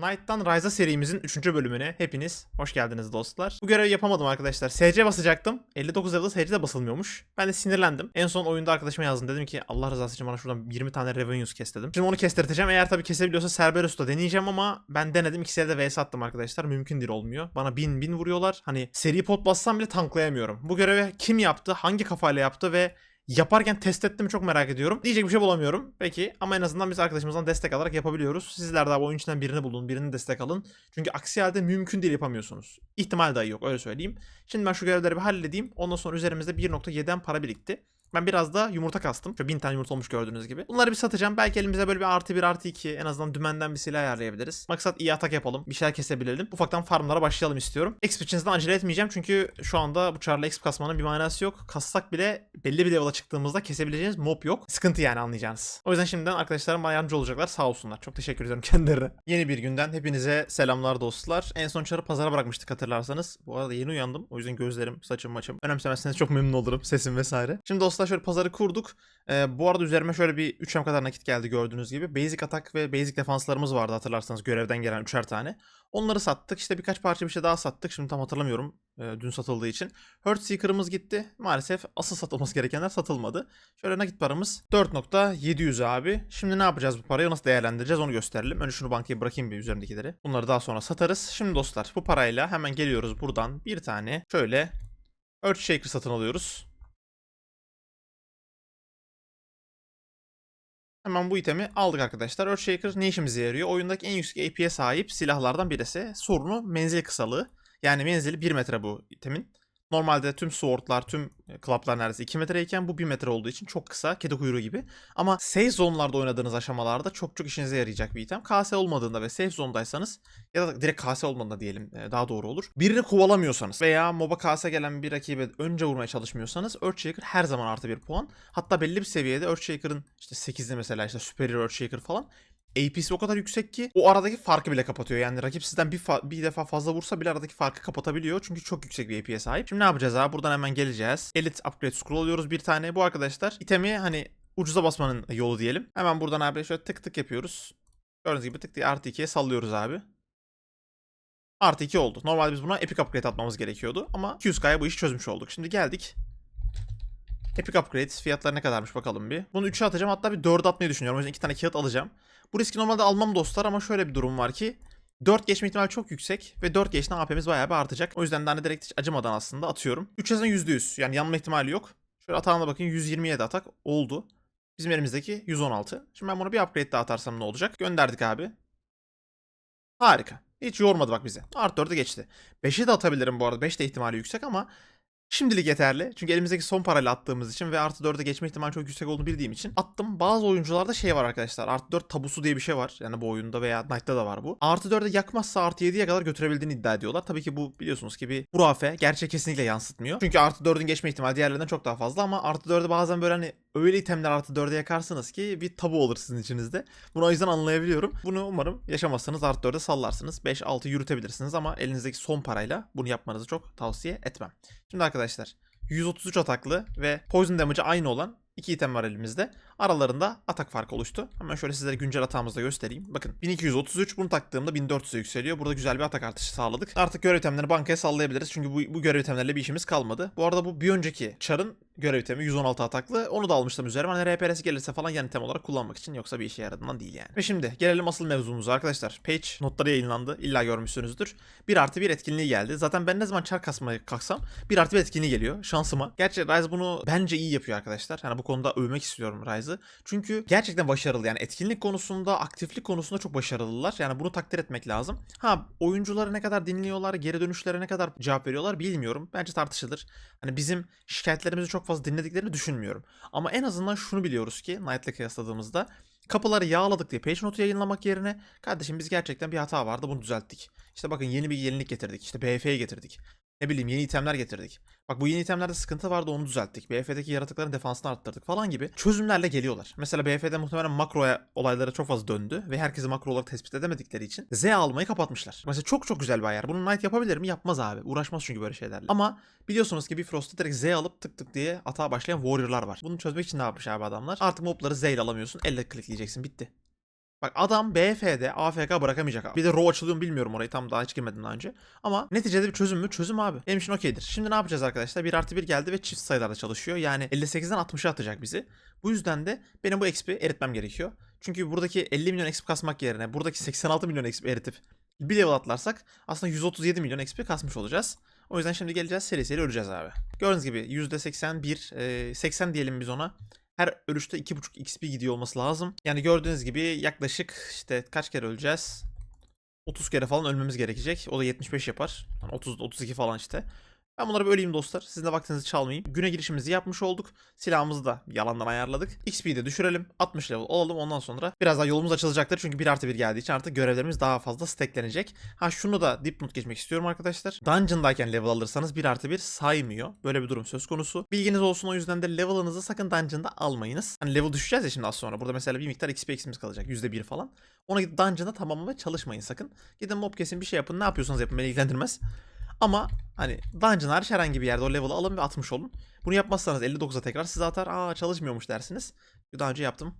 Knight'tan Ryza serimizin 3. bölümüne hepiniz hoş geldiniz dostlar. Bu görevi yapamadım arkadaşlar. SC basacaktım. 59 level'da SC de basılmıyormuş. Ben de sinirlendim. En son oyunda arkadaşıma yazdım. Dedim ki Allah rızası için bana şuradan 20 tane revenues kes dedim. Şimdi onu kestirteceğim. Eğer tabii kesebiliyorsa Cerberus'ta deneyeceğim ama ben denedim. İkisiyle de vs attım arkadaşlar. Mümkün değil olmuyor. Bana 1000 1000 vuruyorlar. Hani seri pot bassam bile tanklayamıyorum. Bu görevi kim yaptı? Hangi kafayla yaptı ve Yaparken test ettim çok merak ediyorum. Diyecek bir şey bulamıyorum. Peki ama en azından biz arkadaşımızdan destek alarak yapabiliyoruz. Sizler de abi oyun içinden birini bulun, birini destek alın. Çünkü aksi halde mümkün değil yapamıyorsunuz. İhtimal dahi yok öyle söyleyeyim. Şimdi ben şu görevleri bir halledeyim. Ondan sonra üzerimizde 1.7'den para birikti. Ben biraz da yumurta kastım. Şöyle bin tane yumurta olmuş gördüğünüz gibi. Bunları bir satacağım. Belki elimize böyle bir artı bir artı iki en azından dümenden bir silah ayarlayabiliriz. Maksat iyi atak yapalım. Bir şeyler kesebilelim. Ufaktan farmlara başlayalım istiyorum. Exp içinizden acele etmeyeceğim. Çünkü şu anda bu çarla exp kasmanın bir manası yok. Kassak bile belli bir level'a çıktığımızda kesebileceğiniz mob yok. Sıkıntı yani anlayacağınız. O yüzden şimdiden arkadaşlarım bana yardımcı olacaklar. Sağ olsunlar. Çok teşekkür ediyorum kendilerine. Yeni bir günden hepinize selamlar dostlar. En son çarı pazara bırakmıştık hatırlarsanız. Bu arada yeni uyandım. O yüzden gözlerim, saçım, maçım. Önemsemezseniz çok memnun olurum. Sesim vesaire. Şimdi dostlar şöyle pazarı kurduk. Ee, bu arada üzerime şöyle bir 3M kadar nakit geldi gördüğünüz gibi. Basic atak ve basic defanslarımız vardı hatırlarsanız görevden gelen 3'er tane. Onları sattık. İşte birkaç parça bir şey daha sattık. Şimdi tam hatırlamıyorum e, dün satıldığı için. Hurt Seeker'ımız gitti. Maalesef asıl satılması gerekenler satılmadı. Şöyle nakit paramız 4.700 abi. Şimdi ne yapacağız bu parayı? Nasıl değerlendireceğiz onu gösterelim. Önce şunu bankaya bırakayım bir üzerindekileri. Bunları daha sonra satarız. Şimdi dostlar bu parayla hemen geliyoruz buradan bir tane şöyle Earthshaker satın alıyoruz. Hemen bu itemi aldık arkadaşlar. Earthshaker ne işimize yarıyor? Oyundaki en yüksek AP'ye sahip silahlardan birisi. Sorunu menzil kısalığı. Yani menzili 1 metre bu itemin. Normalde tüm swordlar, tüm club'lar neredeyse 2 metreyken bu 1 metre olduğu için çok kısa, kedi kuyruğu gibi. Ama safe zone'larda oynadığınız aşamalarda çok çok işinize yarayacak bir item. KS olmadığında ve safe zone'daysanız ya da direkt KS olmadığında diyelim e, daha doğru olur. Birini kovalamıyorsanız veya MOB'a KS gelen bir rakibe önce vurmaya çalışmıyorsanız Earthshaker her zaman artı bir puan. Hatta belli bir seviyede Earthshaker'ın işte 8'de mesela işte Superior Earthshaker falan AP'si o kadar yüksek ki o aradaki farkı bile kapatıyor. Yani rakip sizden bir, bir defa fazla vursa bile aradaki farkı kapatabiliyor. Çünkü çok yüksek bir AP'ye sahip. Şimdi ne yapacağız abi? Buradan hemen geleceğiz. Elite Upgrade Scroll alıyoruz bir tane. Bu arkadaşlar itemi hani ucuza basmanın yolu diyelim. Hemen buradan abi şöyle tık tık yapıyoruz. Gördüğünüz gibi tık diye artı 2'ye sallıyoruz abi. Artı 2 oldu. Normalde biz buna Epic Upgrade atmamız gerekiyordu. Ama 200K'ya bu işi çözmüş olduk. Şimdi geldik. Epic Upgrade fiyatları ne kadarmış bakalım bir. Bunu 3'e atacağım hatta bir 4'e atmayı düşünüyorum. O yüzden 2 tane kağıt alacağım. Bu riski normalde almam dostlar ama şöyle bir durum var ki 4 geçme ihtimali çok yüksek ve 4 geçte AP'miz bayağı bir artacak. O yüzden de hani direkt hiç acımadan aslında atıyorum. 3 yazan %100 yani yanma ihtimali yok. Şöyle atağına bakın 127 atak oldu. Bizim elimizdeki 116. Şimdi ben bunu bir upgrade daha atarsam ne olacak? Gönderdik abi. Harika. Hiç yormadı bak bize. Art 4'e geçti. 5'e de atabilirim bu arada. 5 de ihtimali yüksek ama Şimdilik yeterli. Çünkü elimizdeki son parayla attığımız için ve artı 4'e geçme ihtimali çok yüksek olduğunu bildiğim için attım. Bazı oyuncularda şey var arkadaşlar. Artı 4 tabusu diye bir şey var. Yani bu oyunda veya Knight'ta da var bu. Artı 4'e yakmazsa artı 7'ye kadar götürebildiğini iddia ediyorlar. Tabii ki bu biliyorsunuz ki bir hurafe. Gerçeği kesinlikle yansıtmıyor. Çünkü artı 4'ün geçme ihtimali diğerlerinden çok daha fazla ama artı 4'e bazen böyle hani öyle itemler artı 4'e yakarsınız ki bir tabu olur sizin içinizde. Bunu o yüzden anlayabiliyorum. Bunu umarım yaşamazsanız artı 4'e sallarsınız. 5-6 yürütebilirsiniz ama elinizdeki son parayla bunu yapmanızı çok tavsiye etmem. Şimdi arkadaşlar 133 ataklı ve poison damage'ı aynı olan iki item var elimizde. Aralarında atak farkı oluştu. Hemen şöyle sizlere güncel atağımızı da göstereyim. Bakın 1233 bunu taktığımda 1400'e yükseliyor. Burada güzel bir atak artışı sağladık. Artık görev itemlerini bankaya sallayabiliriz. Çünkü bu, bu görev itemlerle bir işimiz kalmadı. Bu arada bu bir önceki çarın görev itemi 116 ataklı. Onu da almıştım üzerime. Hani RPRS gelirse falan yan item olarak kullanmak için. Yoksa bir işe yaradığından değil yani. Ve şimdi gelelim asıl mevzumuza arkadaşlar. Page notları yayınlandı. İlla görmüşsünüzdür. 1 artı 1 etkinliği geldi. Zaten ben ne zaman çar kasmaya kalksam 1 artı 1 etkinliği geliyor. Şansıma. Gerçi Rise bunu bence iyi yapıyor arkadaşlar. Yani bu konuda övmek istiyorum Rise'ı. Çünkü gerçekten başarılı. Yani etkinlik konusunda, aktiflik konusunda çok başarılılar. Yani bunu takdir etmek lazım. Ha oyuncuları ne kadar dinliyorlar, geri dönüşlere ne kadar cevap veriyorlar bilmiyorum. Bence tartışılır. Hani bizim şikayetlerimizi çok fazla dinlediklerini düşünmüyorum. Ama en azından şunu biliyoruz ki Knight'la kıyasladığımızda kapıları yağladık diye page notu yayınlamak yerine kardeşim biz gerçekten bir hata vardı bunu düzelttik. İşte bakın yeni bir yenilik getirdik. İşte BF'ye getirdik. Ne bileyim yeni itemler getirdik. Bak bu yeni itemlerde sıkıntı vardı onu düzelttik. BF'deki yaratıkların defansını arttırdık falan gibi çözümlerle geliyorlar. Mesela BF'de muhtemelen makro olayları çok fazla döndü ve herkesi makro olarak tespit edemedikleri için Z almayı kapatmışlar. Mesela çok çok güzel bir ayar. Bunu Knight yapabilir mi? Yapmaz abi. Uğraşmaz çünkü böyle şeylerle. Ama biliyorsunuz ki Bifrost'ta direkt Z alıp tık tık diye atağa başlayan warrior'lar var. Bunu çözmek için ne yapmış abi adamlar? Artık mobları Z ile alamıyorsun. Elle klikleyeceksin. Bitti. Bak adam BF'de AFK bırakamayacak abi. Bir de row açılıyor mu bilmiyorum orayı tam daha hiç girmedim daha önce. Ama neticede bir çözüm mü? Çözüm abi. Benim için okeydir. Şimdi ne yapacağız arkadaşlar? 1 artı 1 geldi ve çift sayılarda çalışıyor. Yani 58'den 60'a atacak bizi. Bu yüzden de benim bu XP eritmem gerekiyor. Çünkü buradaki 50 milyon XP kasmak yerine buradaki 86 milyon XP eritip bir level atlarsak aslında 137 milyon XP kasmış olacağız. O yüzden şimdi geleceğiz seri seri öleceğiz abi. Gördüğünüz gibi %81, e, 80 diyelim biz ona. Her ölüşte 2.5 XP gidiyor olması lazım. Yani gördüğünüz gibi yaklaşık işte kaç kere öleceğiz? 30 kere falan ölmemiz gerekecek. O da 75 yapar. Yani 30 32 falan işte. Ben bunları böleyim dostlar. Sizin de vaktinizi çalmayayım. Güne girişimizi yapmış olduk. Silahımızı da yalandan ayarladık. XP'yi de düşürelim. 60 level olalım ondan sonra. Biraz daha yolumuz açılacaktır. Çünkü 1 artı 1 geldiği için artık görevlerimiz daha fazla stacklenecek. Ha şunu da dipnot geçmek istiyorum arkadaşlar. Dungeon'dayken level alırsanız 1 artı 1 saymıyor. Böyle bir durum söz konusu. Bilginiz olsun o yüzden de level'ınızı sakın Dungeon'da almayınız. Hani level düşeceğiz ya şimdi az sonra. Burada mesela bir miktar XP eksimiz kalacak. %1 falan. Ona gidip Dungeon'da tamamlamaya çalışmayın sakın. Gidin mob kesin bir şey yapın. Ne yapıyorsanız yapın beni ilgilendirmez. Ama hani dungeon hariç herhangi bir yerde o level'ı alın ve atmış olun. Bunu yapmazsanız 59'a tekrar size atar. Aa çalışmıyormuş dersiniz. Daha önce yaptım.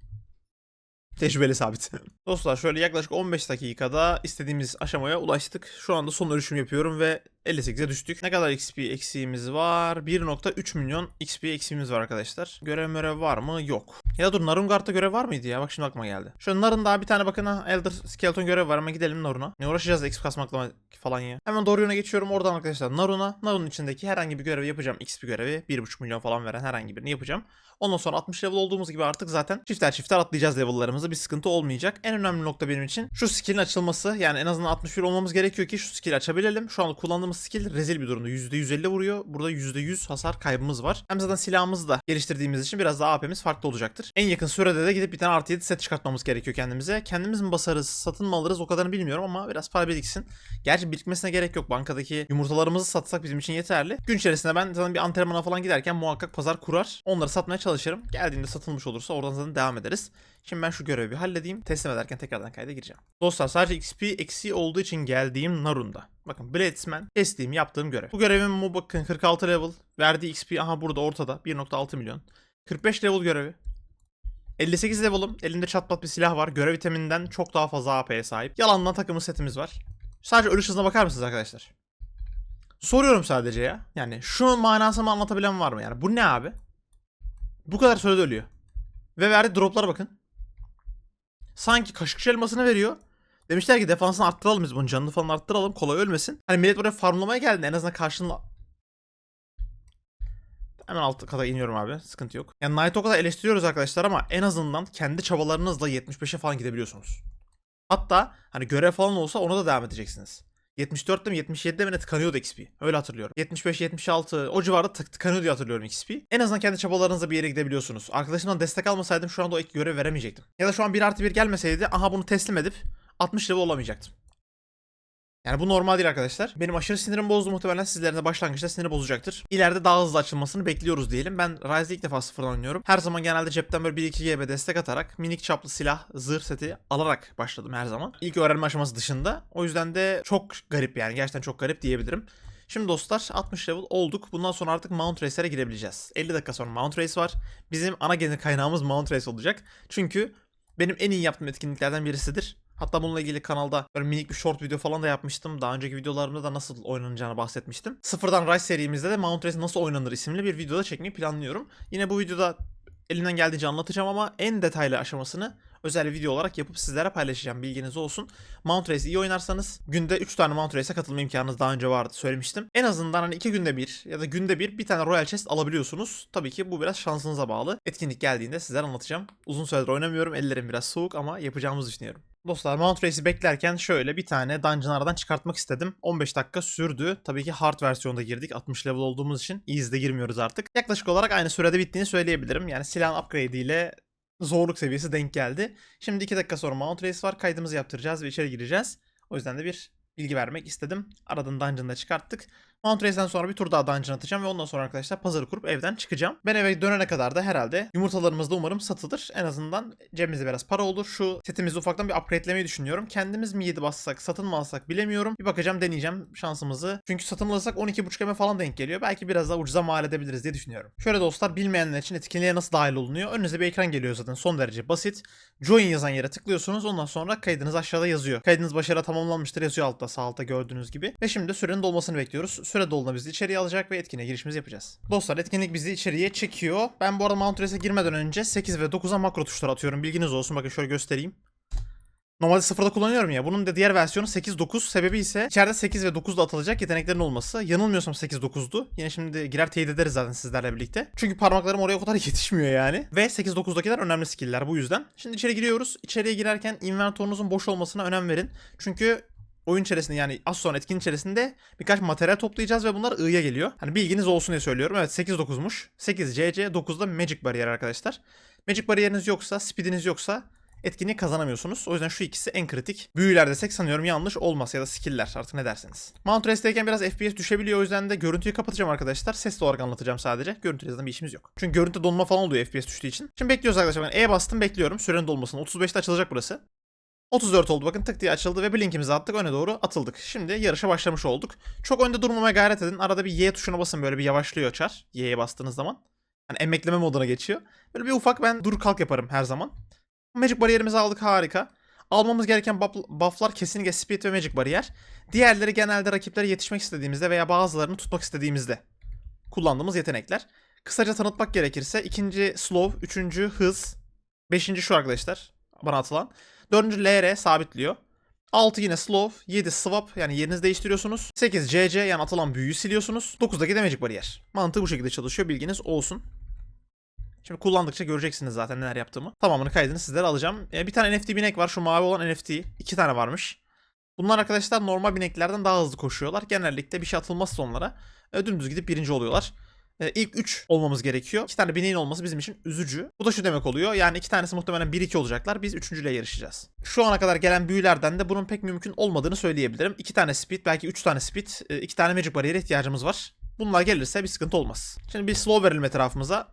Tecrübeli sabit. Dostlar şöyle yaklaşık 15 dakikada istediğimiz aşamaya ulaştık. Şu anda son ölçüm yapıyorum ve 58'e düştük. Ne kadar XP eksiğimiz var? 1.3 milyon XP eksiğimiz var arkadaşlar. Görev mörev var mı? Yok. Ya dur Narungard'da görev var mıydı ya? Bak şimdi aklıma geldi. Şu Nar'ın daha bir tane bakın ha Elder Skeleton görevi var ama gidelim Narun'a. Ne uğraşacağız XP kasmakla falan ya. Hemen doğru yöne geçiyorum oradan arkadaşlar Narun'a. Narun'un içindeki herhangi bir görevi yapacağım. XP görevi 1.5 milyon falan veren herhangi birini yapacağım. Ondan sonra 60 level olduğumuz gibi artık zaten çifter çifter atlayacağız level'larımızı. Bir sıkıntı olmayacak. En önemli nokta benim için şu skill'in açılması. Yani en azından 61 olmamız gerekiyor ki şu skill'i açabilelim. Şu an kullandığımız skill rezil bir durumda. %150 vuruyor. Burada %100 hasar kaybımız var. Hem zaten silahımızı da geliştirdiğimiz için biraz daha AP'miz farklı olacaktır. En yakın sürede de gidip bir tane artı 7 set çıkartmamız gerekiyor kendimize. Kendimiz mi basarız, satın mı alırız o kadarını bilmiyorum ama biraz para biriksin. Gerçi birikmesine gerek yok. Bankadaki yumurtalarımızı satsak bizim için yeterli. Gün içerisinde ben zaten bir antrenmana falan giderken muhakkak pazar kurar. Onları satmaya çalışırım. Geldiğinde satılmış olursa oradan zaten devam ederiz. Şimdi ben şu görevi bir halledeyim. Teslim ederken tekrardan kayda gireceğim. Dostlar sadece XP eksiği olduğu için geldiğim Narun'da. Bakın Bladesman kestiğim yaptığım görev. Bu görevim bu bakın 46 level. Verdiği XP aha burada ortada 1.6 milyon. 45 level görevi. 58 level'ım. Elimde çatpat bir silah var. Görev iteminden çok daha fazla AP'ye sahip. Yalandan takımı setimiz var. Sadece ölüş hızına bakar mısınız arkadaşlar? Soruyorum sadece ya. Yani şu manasını anlatabilen var mı yani? Bu ne abi? Bu kadar sürede ölüyor. Ve verdiği droplara bakın. Sanki kaşıkçı elmasını veriyor. Demişler ki defansını arttıralım biz bunun canını falan arttıralım kolay ölmesin. Hani millet buraya farmlamaya geldi en azından karşılığında Hemen alt kata iniyorum abi. Sıkıntı yok. Yani Night Hawk'u da eleştiriyoruz arkadaşlar ama en azından kendi çabalarınızla 75'e falan gidebiliyorsunuz. Hatta hani görev falan olsa ona da devam edeceksiniz. 74'te mi 77'de mi ne tıkanıyordu XP. Öyle hatırlıyorum. 75 76 o civarda tık tıkanıyor diye hatırlıyorum XP. En azından kendi çabalarınızla bir yere gidebiliyorsunuz. Arkadaşımdan destek almasaydım şu anda o ilk görev veremeyecektim. Ya da şu an 1 artı 1 gelmeseydi aha bunu teslim edip 60 level olamayacaktım. Yani bu normal değil arkadaşlar. Benim aşırı sinirim bozdu muhtemelen sizlerin de başlangıçta siniri bozacaktır. İleride daha hızlı açılmasını bekliyoruz diyelim. Ben Rise'de ilk defa sıfırdan oynuyorum. Her zaman genelde cepten böyle 1-2 GB destek atarak minik çaplı silah, zırh seti alarak başladım her zaman. İlk öğrenme aşaması dışında. O yüzden de çok garip yani gerçekten çok garip diyebilirim. Şimdi dostlar 60 level olduk. Bundan sonra artık Mount Racer'e girebileceğiz. 50 dakika sonra Mount Race var. Bizim ana gelir kaynağımız Mount Race olacak. Çünkü benim en iyi yaptığım etkinliklerden birisidir. Hatta bununla ilgili kanalda böyle minik bir short video falan da yapmıştım. Daha önceki videolarımda da nasıl oynanacağını bahsetmiştim. Sıfırdan Rise serimizde de Mount Race nasıl oynanır isimli bir videoda çekmeyi planlıyorum. Yine bu videoda elimden geldiğince anlatacağım ama en detaylı aşamasını özel video olarak yapıp sizlere paylaşacağım. Bilginiz olsun. Mount Race iyi oynarsanız günde 3 tane Mount Race'e katılma imkanınız daha önce vardı söylemiştim. En azından hani 2 günde bir ya da günde bir bir tane Royal Chest alabiliyorsunuz. Tabii ki bu biraz şansınıza bağlı. Etkinlik geldiğinde sizlere anlatacağım. Uzun süredir oynamıyorum. Ellerim biraz soğuk ama yapacağımızı düşünüyorum. Dostlar Mount Race'i beklerken şöyle bir tane dungeon aradan çıkartmak istedim. 15 dakika sürdü. Tabii ki hard versiyonda girdik. 60 level olduğumuz için easy'de girmiyoruz artık. Yaklaşık olarak aynı sürede bittiğini söyleyebilirim. Yani silahın upgrade ile zorluk seviyesi denk geldi. Şimdi 2 dakika sonra Mount Race var. Kaydımızı yaptıracağız ve içeri gireceğiz. O yüzden de bir bilgi vermek istedim. Aradan dungeon'da çıkarttık. Mount Race'den sonra bir tur daha dungeon atacağım ve ondan sonra arkadaşlar pazarı kurup evden çıkacağım. Ben eve dönene kadar da herhalde yumurtalarımız da umarım satılır. En azından cebimizde biraz para olur. Şu setimizi ufaktan bir upgrade'lemeyi düşünüyorum. Kendimiz mi 7 bassak, satın mı alsak bilemiyorum. Bir bakacağım, deneyeceğim şansımızı. Çünkü satın alırsak 12.5 eme falan denk geliyor. Belki biraz daha ucuza mal edebiliriz diye düşünüyorum. Şöyle dostlar bilmeyenler için etkinliğe nasıl dahil olunuyor? Önünüze bir ekran geliyor zaten son derece basit. Join yazan yere tıklıyorsunuz. Ondan sonra kaydınız aşağıda yazıyor. Kaydınız başarı tamamlanmıştır yazıyor altta sağ altta gördüğünüz gibi. Ve şimdi sürenin dolmasını bekliyoruz. Süre dolduğunda bizi içeriye alacak ve etkinliğe girişimizi yapacağız. Dostlar etkinlik bizi içeriye çekiyor. Ben bu arada Mount Race'e girmeden önce 8 ve 9'a makro tuşları atıyorum. Bilginiz olsun. Bakın şöyle göstereyim. Normalde sıfırda kullanıyorum ya. Bunun da diğer versiyonu 8-9. Sebebi ise içeride 8 ve 9'da atılacak yeteneklerin olması. Yanılmıyorsam 8-9'du. Yine şimdi girer teyit ederiz zaten sizlerle birlikte. Çünkü parmaklarım oraya o kadar yetişmiyor yani. Ve 8-9'dakiler önemli skill'ler bu yüzden. Şimdi içeri giriyoruz. İçeriye girerken inventörünüzün boş olmasına önem verin. Çünkü oyun içerisinde yani az sonra etkin içerisinde birkaç materyal toplayacağız ve bunlar I'ya geliyor. Hani bilginiz olsun diye söylüyorum. Evet 8-9'muş. 8 CC, 9'da Magic Barrier arkadaşlar. Magic bariyeriniz yoksa, speediniz yoksa etkinliği kazanamıyorsunuz. O yüzden şu ikisi en kritik. Büyüler desek sanıyorum yanlış olmaz ya da skill'ler artık ne dersiniz. Mount Race'deyken biraz FPS düşebiliyor o yüzden de görüntüyü kapatacağım arkadaşlar. Sesli olarak anlatacağım sadece. Görüntüyle zaten bir işimiz yok. Çünkü görüntü donma falan oluyor FPS düştüğü için. Şimdi bekliyoruz arkadaşlar. Ben E bastım bekliyorum sürenin dolmasını. 35'te açılacak burası. 34 oldu bakın tık diye açıldı ve blinkimizi attık öne doğru atıldık. Şimdi yarışa başlamış olduk. Çok önde durmamaya gayret edin. Arada bir Y tuşuna basın böyle bir yavaşlıyor çar. Y'ye bastığınız zaman. Hani emekleme moduna geçiyor. Böyle bir ufak ben dur kalk yaparım her zaman. Magic bariyerimizi aldık harika. Almamız gereken buff- bufflar kesinlikle speed ve magic bariyer. Diğerleri genelde rakiplere yetişmek istediğimizde veya bazılarını tutmak istediğimizde kullandığımız yetenekler. Kısaca tanıtmak gerekirse ikinci slow, üçüncü hız, beşinci şu arkadaşlar bana atılan. Dördüncü LR sabitliyor. 6 yine slow, 7 swap yani yerinizi değiştiriyorsunuz. 8 CC yani atılan büyüyü siliyorsunuz. 9'daki de magic bariyer. Mantığı bu şekilde çalışıyor bilginiz olsun. Şimdi kullandıkça göreceksiniz zaten neler yaptığımı. Tamamını kaydını sizlere alacağım. Ee, bir tane NFT binek var. Şu mavi olan NFT. iki tane varmış. Bunlar arkadaşlar normal bineklerden daha hızlı koşuyorlar. Genellikle bir şey atılmazsa onlara e, dümdüz gidip birinci oluyorlar. E, ilk 3 olmamız gerekiyor. İki tane bineğin olması bizim için üzücü. Bu da şu demek oluyor. Yani iki tanesi muhtemelen 1-2 olacaklar. Biz üçüncüyle yarışacağız. Şu ana kadar gelen büyülerden de bunun pek mümkün olmadığını söyleyebilirim. İki tane speed, belki üç tane speed, e, iki tane magic bariyere ihtiyacımız var. Bunlar gelirse bir sıkıntı olmaz. Şimdi bir slow verelim etrafımıza.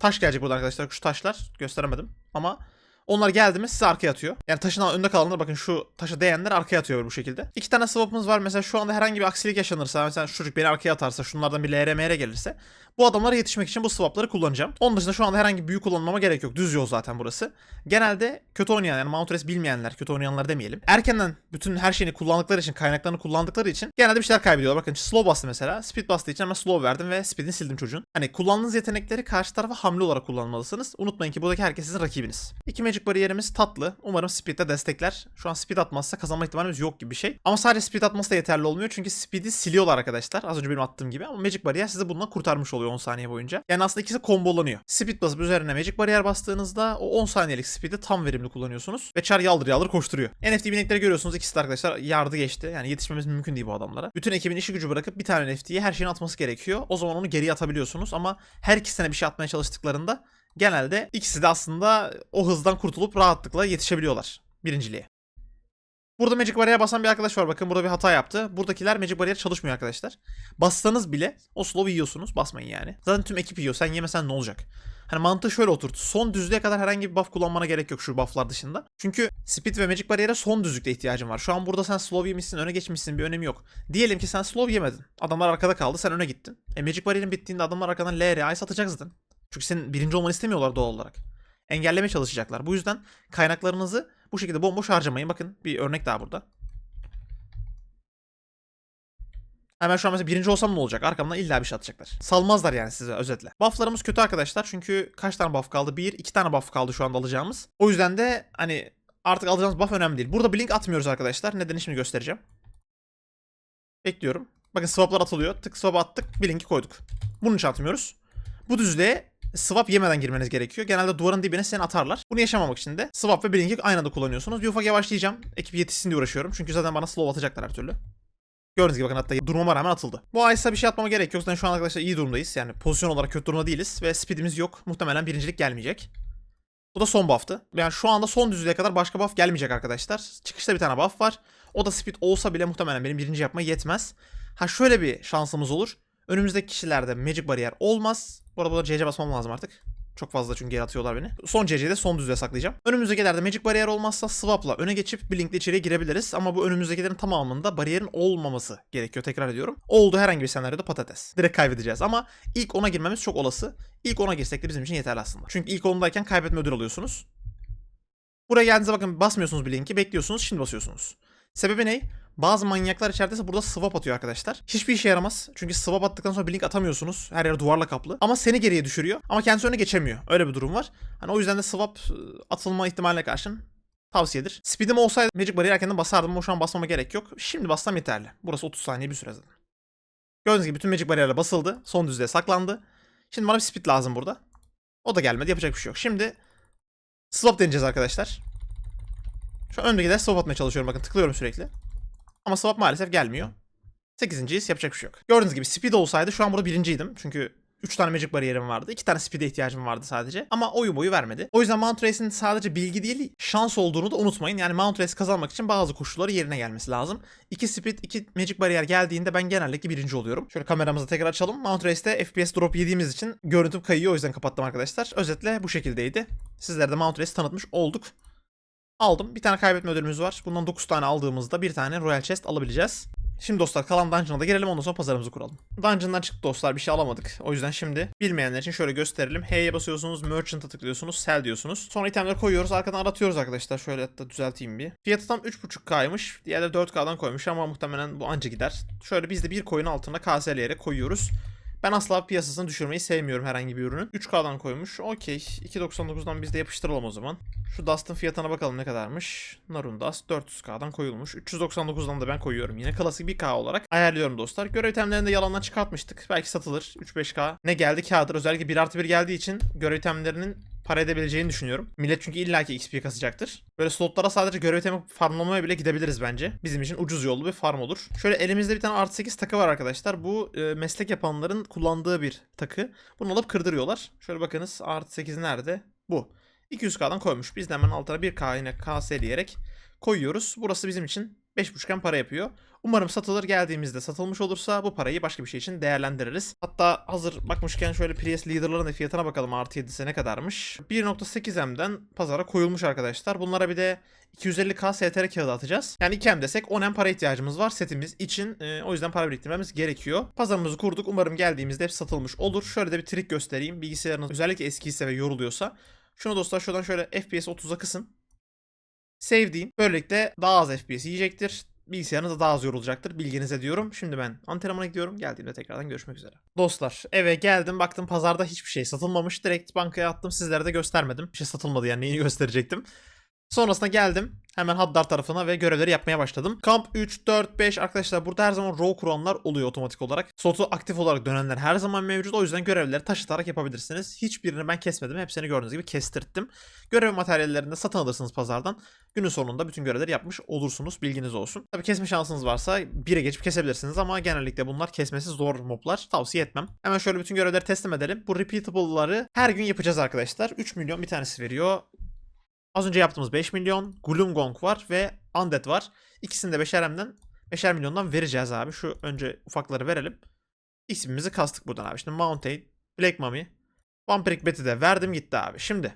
Taş gelecek burada arkadaşlar. Şu taşlar gösteremedim ama onlar geldi mi size arkaya atıyor. Yani taşın önünde kalanlar bakın şu taşa değenler arkaya atıyor bu şekilde. İki tane swap'ımız var. Mesela şu anda herhangi bir aksilik yaşanırsa mesela şu çocuk beni arkaya atarsa şunlardan bir LRMR gelirse bu adamlara yetişmek için bu swap'ları kullanacağım. Onun dışında şu anda herhangi bir büyü kullanmama gerek yok. Düz yol zaten burası. Genelde kötü oynayan yani Mount Race bilmeyenler, kötü oynayanlar demeyelim. Erkenden bütün her şeyini kullandıkları için, kaynaklarını kullandıkları için genelde bir şeyler kaybediyorlar. Bakın slow bastı mesela. Speed bastığı için hemen slow verdim ve speed'ini sildim çocuğun. Hani kullandığınız yetenekleri karşı tarafa hamle olarak kullanmalısınız. Unutmayın ki buradaki herkes sizin rakibiniz. İki magic bariyerimiz tatlı. Umarım speed'de destekler. Şu an speed atmazsa kazanma ihtimalimiz yok gibi bir şey. Ama sadece speed atması da yeterli olmuyor. Çünkü speed'i siliyorlar arkadaşlar. Az önce benim attığım gibi. Ama magic bariyer sizi bundan kurtarmış oluyor 10 saniye boyunca. Yani aslında ikisi kombolanıyor. Speed basıp üzerine magic bariyer bastığınızda o 10 saniyelik speed'i tam verimli kullanıyorsunuz. Ve çar yaldır yaldır koşturuyor. NFT binekleri görüyorsunuz. İkisi de arkadaşlar yardı geçti. Yani yetişmemiz mümkün değil bu adamlara. Bütün ekibin işi gücü bırakıp bir tane NFT'ye her şeyini atması gerekiyor. O zaman onu geriye atabiliyorsunuz. Ama her ikisine bir şey atmaya çalıştıklarında genelde ikisi de aslında o hızdan kurtulup rahatlıkla yetişebiliyorlar birinciliğe. Burada Magic Barrier'e basan bir arkadaş var. Bakın burada bir hata yaptı. Buradakiler Magic Barrier çalışmıyor arkadaşlar. Bassanız bile o slow'u yiyorsunuz. Basmayın yani. Zaten tüm ekip yiyor. Sen yemesen ne olacak? Hani mantığı şöyle oturt. Son düzlüğe kadar herhangi bir buff kullanmana gerek yok şu bufflar dışında. Çünkü speed ve magic bariyere son düzlükte ihtiyacın var. Şu an burada sen slow yemişsin, öne geçmişsin bir önemi yok. Diyelim ki sen slow yemedin. Adamlar arkada kaldı, sen öne gittin. E magic bariyerin bittiğinde adamlar arkadan LRI satacak zaten. Çünkü senin birinci olmanı istemiyorlar doğal olarak. Engellemeye çalışacaklar. Bu yüzden kaynaklarınızı bu şekilde bomboş harcamayın. Bakın bir örnek daha burada. Hemen şu an mesela birinci olsam ne olacak? Arkamdan illa bir şey atacaklar. Salmazlar yani size özetle. Bufflarımız kötü arkadaşlar. Çünkü kaç tane buff kaldı? Bir, iki tane buff kaldı şu anda alacağımız. O yüzden de hani artık alacağımız buff önemli değil. Burada blink atmıyoruz arkadaşlar. Nedenini şimdi göstereceğim. Bekliyorum. Bakın swaplar atılıyor. Tık swap attık. Blink'i koyduk. Bunun için atmıyoruz. Bu düzlüğe swap yemeden girmeniz gerekiyor. Genelde duvarın dibine seni atarlar. Bunu yaşamamak için de swap ve blink'i aynı anda kullanıyorsunuz. Bir ufak yavaşlayacağım. Ekip yetişsin diye uğraşıyorum. Çünkü zaten bana slow atacaklar her türlü. Gördüğünüz gibi bakın hatta durmama rağmen atıldı. Bu Ice'a bir şey atmama gerek yok. Zaten şu an arkadaşlar iyi durumdayız. Yani pozisyon olarak kötü durumda değiliz. Ve speedimiz yok. Muhtemelen birincilik gelmeyecek. Bu da son buff'tı. Yani şu anda son düzlüğe kadar başka buff gelmeyecek arkadaşlar. Çıkışta bir tane buff var. O da speed olsa bile muhtemelen benim birinci yapma yetmez. Ha şöyle bir şansımız olur. Önümüzdeki kişilerde magic bariyer olmaz. Bu arada CC basmam lazım artık. Çok fazla çünkü geri atıyorlar beni. Son CC'yi de son düzeye saklayacağım. Önümüzdekilerde magic bariyer olmazsa swap'la öne geçip blink'le içeriye girebiliriz. Ama bu önümüzdekilerin tamamında bariyerin olmaması gerekiyor. Tekrar ediyorum. Oldu herhangi bir senaryoda patates. Direkt kaybedeceğiz ama ilk ona girmemiz çok olası. İlk ona girsek de bizim için yeterli aslında. Çünkü ilk ondayken kaybetme ödül alıyorsunuz. Buraya geldiğinizde bakın basmıyorsunuz bir linki bekliyorsunuz şimdi basıyorsunuz. Sebebi ne? Bazı manyaklar içerideyse burada swap atıyor arkadaşlar. Hiçbir işe yaramaz. Çünkü swap attıktan sonra blink atamıyorsunuz. Her yer duvarla kaplı. Ama seni geriye düşürüyor. Ama kendisi öne geçemiyor. Öyle bir durum var. Hani o yüzden de swap e, atılma ihtimaline karşın tavsiyedir. Speed'im olsaydı Magic Barrier erkenden basardım ama şu an basmama gerek yok. Şimdi bassam yeterli. Burası 30 saniye bir süre zaten. Gördüğünüz gibi bütün Magic Barrier'ler basıldı. Son düzlüğe saklandı. Şimdi bana bir speed lazım burada. O da gelmedi. Yapacak bir şey yok. Şimdi swap deneyeceğiz arkadaşlar. Şu an öndeki de swap atmaya çalışıyorum. Bakın tıklıyorum sürekli. Ama swap maalesef gelmiyor. 8.yiz yapacak bir şey yok. Gördüğünüz gibi speed olsaydı şu an burada birinciydim. Çünkü 3 tane magic bariyerim vardı. 2 tane speed'e ihtiyacım vardı sadece. Ama oyu boyu vermedi. O yüzden Mount Race'in sadece bilgi değil şans olduğunu da unutmayın. Yani Mount Race kazanmak için bazı koşulları yerine gelmesi lazım. 2 speed 2 magic bariyer geldiğinde ben genellikle birinci oluyorum. Şöyle kameramızı tekrar açalım. Mount Race'te FPS drop yediğimiz için görüntüm kayıyor o yüzden kapattım arkadaşlar. Özetle bu şekildeydi. Sizlere de Mount Race tanıtmış olduk. Aldım. Bir tane kaybetme ödülümüz var. Bundan 9 tane aldığımızda bir tane Royal Chest alabileceğiz. Şimdi dostlar kalan dungeon'a da girelim ondan sonra pazarımızı kuralım. Dungeon'dan çıktık dostlar bir şey alamadık. O yüzden şimdi bilmeyenler için şöyle gösterelim. H'ye basıyorsunuz, Merchant'a tıklıyorsunuz, Sell diyorsunuz. Sonra itemleri koyuyoruz, arkadan aratıyoruz arkadaşlar. Şöyle hatta düzelteyim bir. Fiyatı tam 3.5K'ymış. Diğerleri 4K'dan koymuş ama muhtemelen bu anca gider. Şöyle biz de bir coin altına KSL'ye koyuyoruz. Ben asla piyasasını düşürmeyi sevmiyorum herhangi bir ürünün. 3K'dan koymuş. Okey. 2.99'dan biz de yapıştıralım o zaman. Şu Dust'ın fiyatına bakalım ne kadarmış. Narun Dust 400K'dan koyulmuş. 399'dan da ben koyuyorum. Yine klasik 1K olarak ayarlıyorum dostlar. Görev itemlerini de yalandan çıkartmıştık. Belki satılır. 3-5K. Ne geldi kağıdır. Özellikle 1 artı 1 geldiği için görev itemlerinin para edebileceğini düşünüyorum. Millet çünkü illaki XP kasacaktır. Böyle slotlara sadece görev itemi farmlamaya bile gidebiliriz bence. Bizim için ucuz yollu bir farm olur. Şöyle elimizde bir tane artı 8 takı var arkadaşlar. Bu e, meslek yapanların kullandığı bir takı. Bunu alıp kırdırıyorlar. Şöyle bakınız artı 8 nerede? Bu. 200k'dan koymuş. Biz de hemen altına 1k yine KS diyerek koyuyoruz. Burası bizim için 5.5'en para yapıyor. Umarım satılır geldiğimizde satılmış olursa bu parayı başka bir şey için değerlendiririz. Hatta hazır bakmışken şöyle Prius Leader'ların fiyatına bakalım artı 7'si ne kadarmış. 1.8M'den pazara koyulmuş arkadaşlar. Bunlara bir de 250k STR kağıdı atacağız. Yani 2M desek 10M para ihtiyacımız var setimiz için. Ee, o yüzden para biriktirmemiz gerekiyor. Pazarımızı kurduk. Umarım geldiğimizde hep satılmış olur. Şöyle de bir trik göstereyim. Bilgisayarınız özellikle eskiyse ve yoruluyorsa. Şunu dostlar şuradan şöyle FPS 30'a kısın. Save. Böylelikle daha az FPS yiyecektir. Bilgisayarınız da daha az yorulacaktır. Bilginize diyorum. Şimdi ben antrenmana gidiyorum. Geldiğimde tekrardan görüşmek üzere. Dostlar eve geldim. Baktım pazarda hiçbir şey satılmamış. Direkt bankaya attım. Sizlere de göstermedim. Bir şey satılmadı yani neyini gösterecektim. Sonrasında geldim. Hemen Haddar tarafına ve görevleri yapmaya başladım. Kamp 3, 4, 5 arkadaşlar burada her zaman row kuranlar oluyor otomatik olarak. Slotu aktif olarak dönenler her zaman mevcut. O yüzden görevleri taşıtarak yapabilirsiniz. Hiçbirini ben kesmedim. Hepsini gördüğünüz gibi kestirttim. Görev materyallerini de satın alırsınız pazardan. Günün sonunda bütün görevleri yapmış olursunuz. Bilginiz olsun. Tabii kesme şansınız varsa 1'e geçip kesebilirsiniz ama genellikle bunlar kesmesi zor moblar. Tavsiye etmem. Hemen şöyle bütün görevleri teslim edelim. Bu repeatable'ları her gün yapacağız arkadaşlar. 3 milyon bir tanesi veriyor. Az önce yaptığımız 5 milyon. Gloomgong var ve Undead var. İkisini de 5'er M'den 5'er milyondan vereceğiz abi. Şu önce ufakları verelim. İsmimizi kastık buradan abi. Şimdi Mountain, Black Mummy, Vampiric Bet'i de verdim gitti abi. Şimdi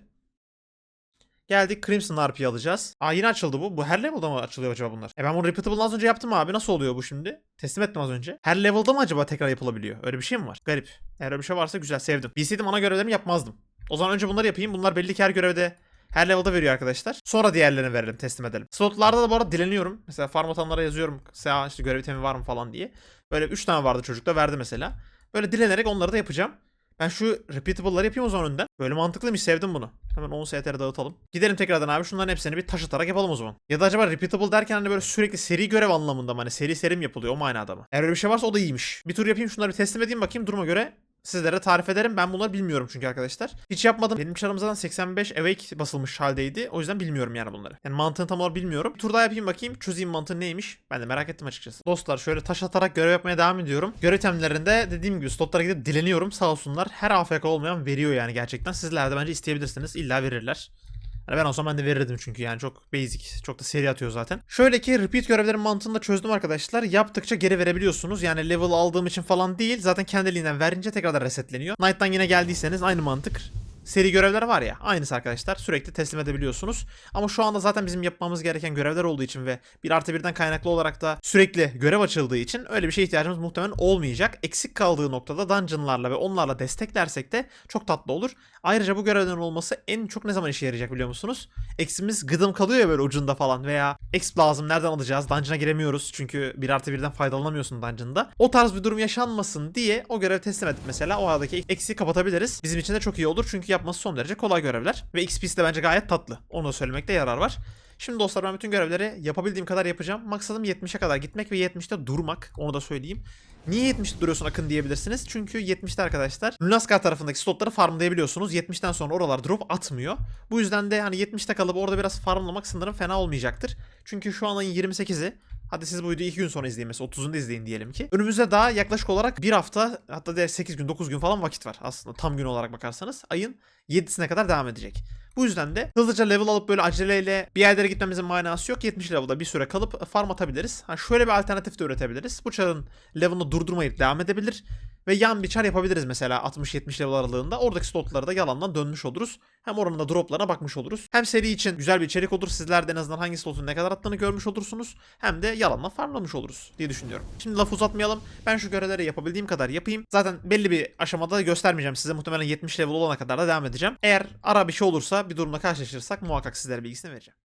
Geldik Crimson RP alacağız. Aa yine açıldı bu. Bu her level'da mı açılıyor acaba bunlar? E ben bunu Repeatable az önce yaptım abi. Nasıl oluyor bu şimdi? Teslim ettim az önce. Her level'da mı acaba tekrar yapılabiliyor? Öyle bir şey mi var? Garip. Eğer öyle bir şey varsa güzel sevdim. Bilseydim ana görevlerimi yapmazdım. O zaman önce bunları yapayım. Bunlar belli ki her görevde her level'da veriyor arkadaşlar. Sonra diğerlerini verelim, teslim edelim. Slotlarda da bu arada dileniyorum. Mesela farm atanlara yazıyorum. Mesela işte görev itemi var mı falan diye. Böyle 3 tane vardı çocukta verdi mesela. Böyle dilenerek onları da yapacağım. Ben şu repeatable'ları yapayım o zaman önden. Böyle mantıklıymış sevdim bunu. Hemen 10 STR dağıtalım. Gidelim tekrardan abi şunların hepsini bir taş atarak yapalım o zaman. Ya da acaba repeatable derken hani böyle sürekli seri görev anlamında mı? Hani seri serim yapılıyor o manada mı? Eğer öyle bir şey varsa o da iyiymiş. Bir tur yapayım şunları bir teslim edeyim bakayım duruma göre Sizlere tarif ederim. Ben bunları bilmiyorum çünkü arkadaşlar. Hiç yapmadım. Benim çarımızdan 85 awake basılmış haldeydi. O yüzden bilmiyorum yani bunları. Yani mantığını tam olarak bilmiyorum. Bir tur daha yapayım bakayım. Çözeyim mantığı neymiş. Ben de merak ettim açıkçası. Dostlar şöyle taş atarak görev yapmaya devam ediyorum. Görev itemlerinde dediğim gibi slotlara gidip dileniyorum. Sağ olsunlar. Her AFK olmayan veriyor yani gerçekten. Sizler de bence isteyebilirsiniz. İlla verirler. Yani ben olsam ben de verirdim çünkü yani çok basic, çok da seri atıyor zaten. Şöyle ki repeat görevlerin mantığını da çözdüm arkadaşlar. Yaptıkça geri verebiliyorsunuz. Yani level aldığım için falan değil. Zaten kendiliğinden verince tekrardan resetleniyor. Knight'tan yine geldiyseniz aynı mantık. Seri görevler var ya aynısı arkadaşlar sürekli teslim edebiliyorsunuz. Ama şu anda zaten bizim yapmamız gereken görevler olduğu için ve 1 artı 1'den kaynaklı olarak da sürekli görev açıldığı için öyle bir şeye ihtiyacımız muhtemelen olmayacak. Eksik kaldığı noktada dungeonlarla ve onlarla desteklersek de çok tatlı olur. Ayrıca bu görevlerin olması en çok ne zaman işe yarayacak biliyor musunuz? Eksimiz gıdım kalıyor ya böyle ucunda falan veya exp lazım nereden alacağız? Dungeon'a giremiyoruz çünkü 1 artı 1'den faydalanamıyorsun dungeon'da. O tarz bir durum yaşanmasın diye o görevi teslim edip mesela o aradaki eksiği kapatabiliriz. Bizim için de çok iyi olur çünkü yapması son derece kolay görevler. Ve XP'si de bence gayet tatlı. Onu da söylemekte yarar var. Şimdi dostlar ben bütün görevleri yapabildiğim kadar yapacağım. Maksadım 70'e kadar gitmek ve 70'te durmak. Onu da söyleyeyim. Niye 70'te duruyorsun Akın diyebilirsiniz. Çünkü 70'te arkadaşlar Lunaskar tarafındaki slotları farmlayabiliyorsunuz. 70'ten sonra oralar drop atmıyor. Bu yüzden de hani 70'te kalıp orada biraz farmlamak sanırım fena olmayacaktır. Çünkü şu an ayın 28'i. Hadi siz bu videoyu 2 gün sonra izleyin mesela 30'unda izleyin diyelim ki. Önümüzde daha yaklaşık olarak bir hafta hatta diğer 8 gün 9 gün falan vakit var aslında tam gün olarak bakarsanız. Ayın 7'sine kadar devam edecek. Bu yüzden de hızlıca level alıp böyle aceleyle bir yerlere gitmemizin manası yok. 70 level'da bir süre kalıp farm atabiliriz. Ha şöyle bir alternatif de üretebiliriz. Bu çarın level'ını durdurmayıp devam edebilir. Ve yan bir çar yapabiliriz mesela 60-70 level aralığında. Oradaki slotları da yalandan dönmüş oluruz. Hem oranın da droplarına bakmış oluruz. Hem seri için güzel bir içerik olur. Sizler de en azından hangi slotun ne kadar attığını görmüş olursunuz. Hem de yalandan farmlamış oluruz diye düşünüyorum. Şimdi laf uzatmayalım. Ben şu görevleri yapabildiğim kadar yapayım. Zaten belli bir aşamada göstermeyeceğim size. Muhtemelen 70 level olana kadar da devam edeceğim. Eğer ara bir şey olursa bir durumla karşılaşırsak muhakkak sizlere bilgisini vereceğim.